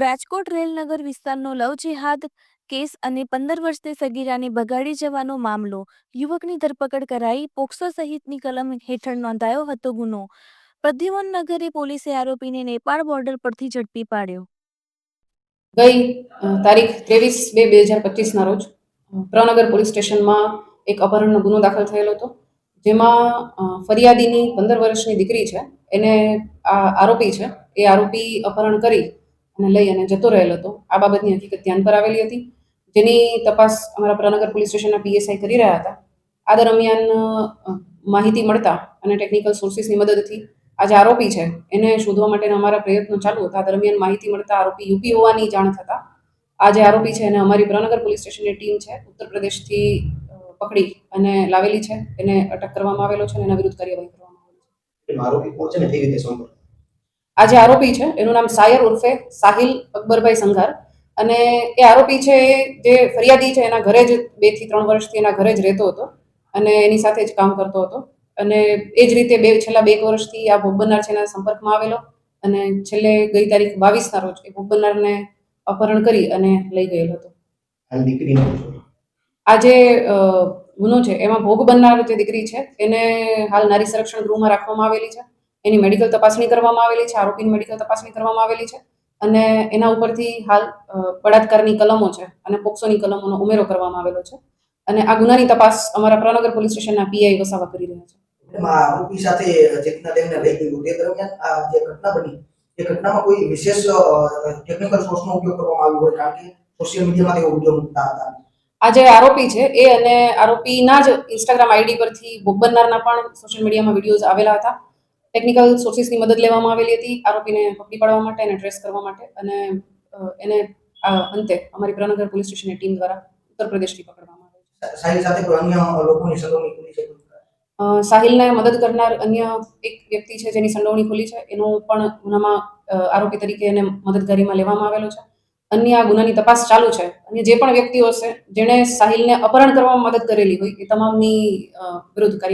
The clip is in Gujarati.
રાજકોટ રેલનગર વિસ્તારનો લવ જેહાદ કેસ અને પંદર વર્ષની સગીરાને બગાડી જવાનો મામલો યુવકની ધરપકડ કરાઈ, પોક્સો સહિતની કલમ હેઠળ નોંધાયો હતો ગુનો. પ્રદ્યુમન નગરે પોલીસે આરોપીને નેપાળ બોર્ડર પરથી ઝડપી પાડ્યો. ગઈ તારીખ ત્રેવીસ બે બે હજાર પચીસના રોજ પ્રનગર પોલીસ સ્ટેશનમાં એક અપહરણનો ગુનો દાખલ થયેલો હતો, જેમાં ફરિયાદીની પંદર વર્ષની દીકરી છે, એને આ આરોપી છે, એ આરોપી અપહરણ કરી અને લઈ અને જતો રહેલો હતો. આ બાબતની હકીકત ધ્યાન પર આવેલી હતી. જેની તપાસ અમારા પ્રનગર પોલીસ સ્ટેશનના પીએસઆઈ કરી રહ્યા હતા. આ દરમિયાન માહિતી મળતા અને ટેકનિકલ સોર્સિસની મદદથી આ જે આરોપી છે. એને શોધવા માટેના અમારા પ્રયત્નો ચાલુ હતા. દરમિયાન માહિતી મળતા આરોપી યુપી હોવાની જાણ થતા આ જે આરોપી છે એને અમારી પ્રનગર પોલીસ સ્ટેશનની ટીમ છે. ઉત્તર પ્રદેશથી પકડી અને લાવેલી છે. એને અટક કરવામાં આવેલો છે અને એના વિરુદ્ધ કાર્યવાહી કરવામાં આવેલી છે. આરોપી કોણ ને, કેવી રીતે સંપર્ક આ જે આરોપી છે. એનું નામ સાયર ઉર્ફે સાહિલ અકબરભાઈ સંઘાર. અને એ આરોપી છે એ જે ફરિયાદી છે એના ઘરે જ બેથી ત્રણ વર્ષથી એના ઘરે જ રહેતો હતો અને એની સાથે જ કામ કરતો હતો. અને એ જ રીતે બે છેલ્લા બે વર્ષથી આ ભોગ બનનાર છે એના સંપર્કમાં આવેલો અને છેલ્લે ગઈ તારીખ બાવીસના રોજ એ ભોગ બનનારને અપહરણ કરી અને લઈ ગયેલો હતો. આ જે ગુનો છે એમાં ભોગ બનનાર જે દીકરી છે એને હાલ નારી સંરક્ષણ ગૃહમાં રાખવામાં આવેલી છે. એની મેડિકલ તપાસણી કરવામાં આવેલી છે આરોપીની મેડિકલ તપાસણી કરવામાં આવેલી છે અને એના ઉપરથી હાલ બળાત્કારની કલમો છે અને પોક્સોની કલમોનો ઉમેરો કરવામાં આવેલો છે અને આ ગુનાની તપાસ અમારા પ્રનગર પોલીસ સ્ટેશનના પીઆઈ વસાવા કરી રહ્યા છે. આરોપી સાથે જે રીતના તેમને લઈ ગયું તે દરમિયાન આ જે ઘટના બની એ ઘટનામાં કોઈ વિશેષ ટેકનિકલ સોર્સનો ઉપયોગ કરવામાં આવ્યો હોય કારણ કે સોશિયલ મીડિયામાં તેઓ વીડિયો મૂકતા હતા. આ જે આરોપી છે એ અને આરોપીના જ ઇન્સ્ટાગ્રામ આઈડી પરથી ભોગ બનનારના પણ સોશિયલ મીડિયામાં વિડીયોઝ આવેલા હતા. ટેકનિકલ સોર્સિસની મદદ લેવામાં આવેલી હતી આરોપીને પકડી પાડવા માટે અને ટ્રેસ કરવા માટે અને એને અંતે અમારી પ્રનગર પોલીસ સ્ટેશનની ટીમ દ્વારા ઉત્તર પ્રદેશથી પકડવામાં આવે છે. સાહિલને મદદ કરનાર અન્ય એક વ્યક્તિ છે જેની સંડોવણી ખુલી છે એનું પણ ગુનામાં આરોપી તરીકે એને મદદગારીમાં લેવામાં આવેલો છે. અન્ય આ ગુનાની તપાસ ચાલુ છે. અને જે પણ વ્યક્તિઓ છે જેણે સાહિલને અપહરણ કરવામાં મદદ કરેલી હોય એ તમામની વિરુદ્ધ કાર્યવાહી